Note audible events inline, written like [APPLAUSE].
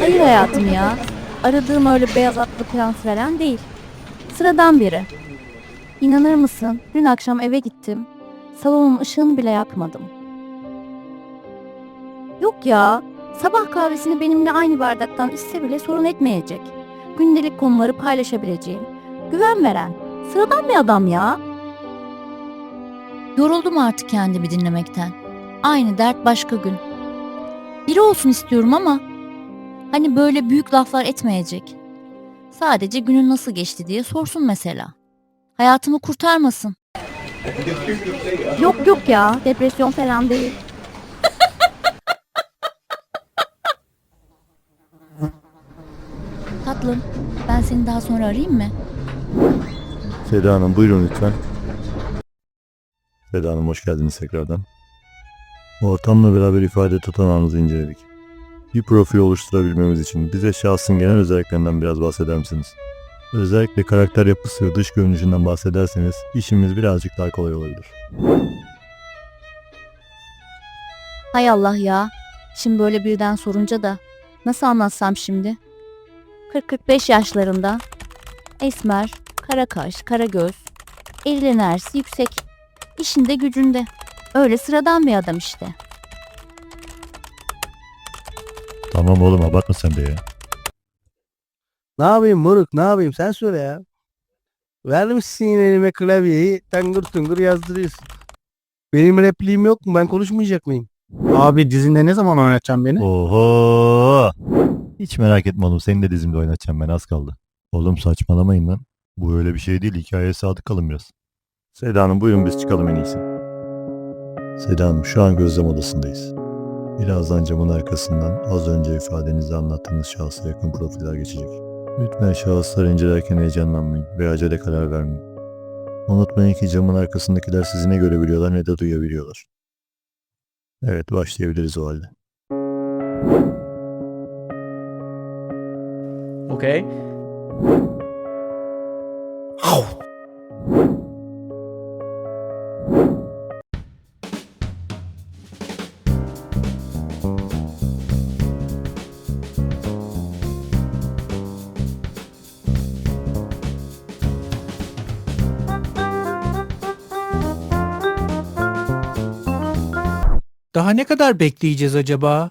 Hayır hayatım ya. Aradığım öyle beyaz atlı prens falan değil. Sıradan biri. İnanır mısın? Dün akşam eve gittim. Salonun ışığını bile yakmadım. Yok ya. Sabah kahvesini benimle aynı bardaktan içse bile sorun etmeyecek. Gündelik konuları paylaşabileceğim. Güven veren. Sıradan bir adam ya. Yoruldum artık kendimi dinlemekten. Aynı dert başka gün. Biri olsun istiyorum ama hani böyle büyük laflar etmeyecek. Sadece günün nasıl geçti diye sorsun mesela. Hayatımı kurtarmasın. Yok yok ya, depresyon falan değil. [LAUGHS] Tatlım, ben seni daha sonra arayayım mı? Seda Hanım buyurun lütfen. Seda Hanım hoş geldiniz tekrardan. Ortamla beraber ifade tutanağınızı inceledik. Bir profil oluşturabilmemiz için bize şahsın genel özelliklerinden biraz bahseder misiniz? Özellikle karakter yapısı ve dış görünüşünden bahsederseniz işimiz birazcık daha kolay olabilir. Hay Allah ya. Şimdi böyle birden sorunca da nasıl anlatsam şimdi? 40-45 yaşlarında. Esmer, kara kaş, kara göz. Eril enerjisi yüksek. İşinde gücünde. Öyle sıradan bir adam işte. Tamam oğlum abartma sen de ya. Ne yapayım moruk ne yapayım sen söyle ya. Vermişsin elime klavyeyi tangır tungur yazdırıyorsun. Benim repliğim yok mu ben konuşmayacak mıyım? Abi dizinde ne zaman oynatacaksın beni? Oho! Hiç merak etme oğlum seni de dizimde oynatacağım ben az kaldı. Oğlum saçmalamayın lan. Bu öyle bir şey değil hikayeye sadık kalın biraz. Seda Hanım buyurun biz çıkalım en iyisi. Seda Hanım şu an gözlem odasındayız. Birazdan camın arkasından az önce ifadenizde anlattığınız şahsa yakın profiller geçecek. Lütfen şahısları incelerken heyecanlanmayın ve acele karar vermeyin. Unutmayın ki camın arkasındakiler sizi ne görebiliyorlar ne de duyabiliyorlar. Evet başlayabiliriz o halde. Okay. Daha ne kadar bekleyeceğiz acaba?